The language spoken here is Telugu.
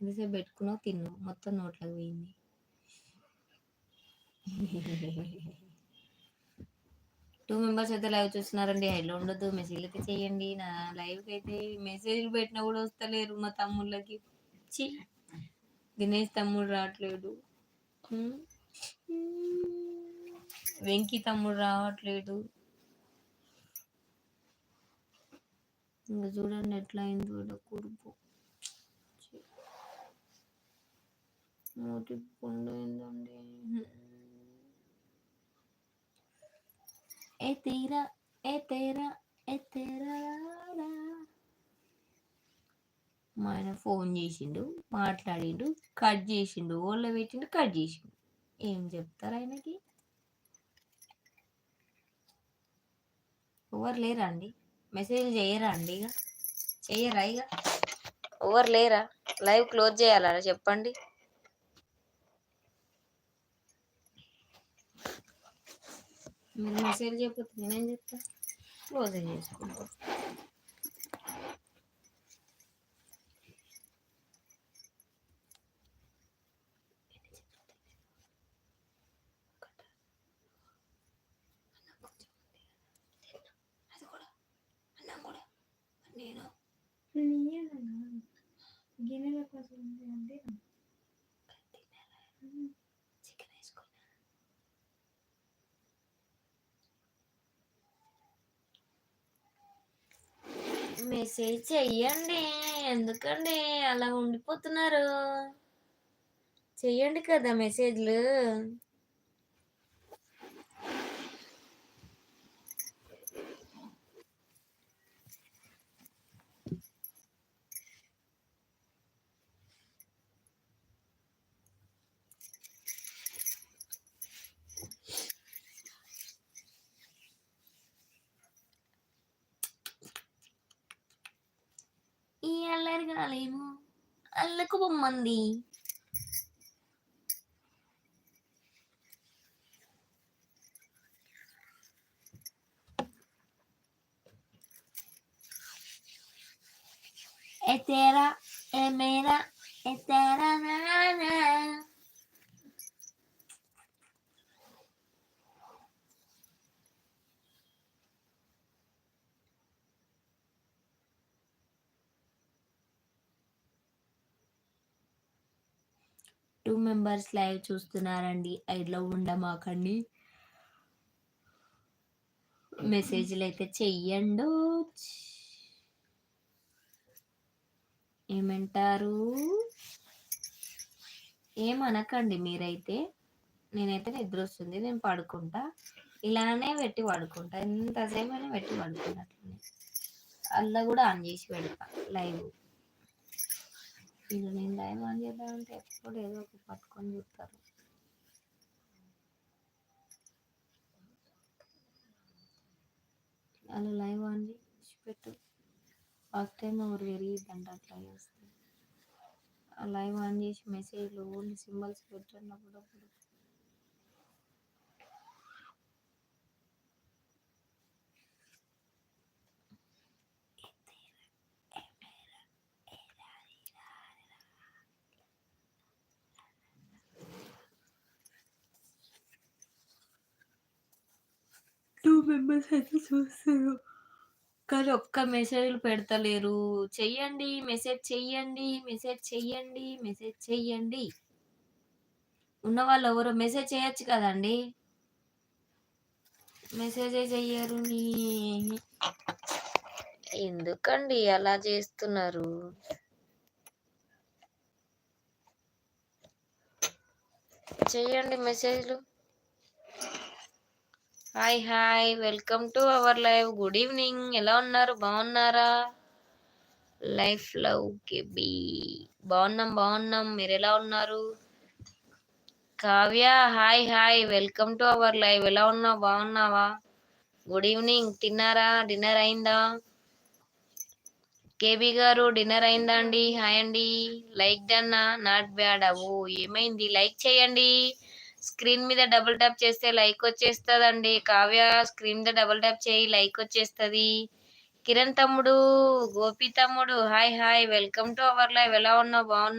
ఎంతసేపు పెట్టుకున్నావు తిన్నావు? మొత్తం నోట్లోకి పోయింది. టూ మెంబర్స్ అయితే లైవ్ చూస్తున్నారండి. హైలో ఉండదు మెసేజ్లు అయితే చేయండి. నా లైవ్కి అయితే మెసేజ్లు పెట్టినా కూడా వస్తలేరు మా తమ్ముళ్ళకి. చి దినేష్ తమ్ముడు రావట్లేడు. వెంకీ తమ్ముడు రావట్లేడు. ఇంకా చూడండి ఎట్లా అయింది కూడా కురుపు. నోటి పుండు ఏందండి ఏ తీరా ఏ తేరా ఏ తేరా రా. మా ఆయన ఫోన్ చేసిండు మాట్లాడిండు కట్ చేసిండు ఓళ్ళ పెట్టిండు కట్ చేసిండు. ఏం చెప్తారు ఆయనకి? ఎవరు లేరా అండి? మెసేజ్ చేయరా అండి ఇక? చెయ్యరా ఇక? ఎవరు లేరా? లైవ్ క్లోజ్ చేయాలా? చెప్పండి. మీరు మెసేజ్ చేయకపోతే నేనేం చెప్తా క్లోజ్ చేసుకుంటా అది కూడా అన్నం కూడా నేను మెసేజ్ చెయ్యండి. ఎందుకండి అలా ఉండిపోతున్నారు? చెయ్యండి కదా మెసేజ్లు. ఈ అల్లరి కాలేము అల్లకు బొమ్మంది ఏ తేరా ఏ Two members live చూస్తున్నారండి. ఐడ్లో ఉండమాకండి మెసేజ్లు అయితే చెయ్యండు. ఏమంటారు? ఏమనకండి మీరైతే. నేనైతే నిద్ర వస్తుంది నేను పడుకుంటా. ఇలానే పెట్టి పడుకుంటా. ఎంతసేపు అయినా పెట్టి పడుకుంటా అట్లనే. అల్లా కూడా ఆన్ చేసి పెడతా లైవ్. వీళ్ళు నేను లైవ్ ఆన్ చేద్దామంటే ఎప్పుడు ఏదో ఒక పట్టుకొని చూస్తారు. అలా లైవ్ ఆన్ చేసి పెట్టు ఫస్ట్ టైం ఎవరు పెరిగిద్దంట అట్లా చేస్తే. ఆ లైవ్ ఆన్ చేసి మెసేజ్లు ఓన్లీ సింబల్స్ పెట్టండి టూ మెంబర్స్ అయితే చూస్తారు కానీ ఒక్క మెసేజ్లు పెడతలేరు. చెయ్యండి మెసేజ్ చెయ్యండి మెసేజ్ చెయ్యండి మెసేజ్ చెయ్యండి. ఉన్న వాళ్ళు ఎవరో మెసేజ్ చేయొచ్చు కదండి. మెసేజే చెయ్యరు నీ ఎందుకండి అలా చేస్తున్నారు? చెయ్యండి మెసేజ్లు. Hi hi. Welcome to our live. Good evening. ఎలా ఉన్నారు? బాగున్నారా? Life love B. బాగున్నాం బాగున్నాం. మీరు ఎలా ఉన్నారు? Kavya hi hi. Welcome to our live. ఎలా ఉన్నావు? బాగున్నావా? Good evening. తిన్నారా? డిన్నర్ అయిందా? కేబీ గారు డిన్నర్ అయిందా అండి? హాయ్ అండి. లైక్ డన్నా నాట్ బ్యాడ్. ఓ ఏమైంది? లైక్ చేయండి. స్క్రీన్ మీద డబుల్ ట్యాప్ చేస్తే లైక్ వచ్చేస్తుందండి. కావ్య స్క్రీన్ మీద డబుల్ ట్యాప్ చేయి లైక్ వచ్చేస్తుంది. కిరణ్ తమ్ముడు గోపి తమ్ముడు hi hi welcome to our live. ఎలా ఉన్నావు? బాగున్నావు?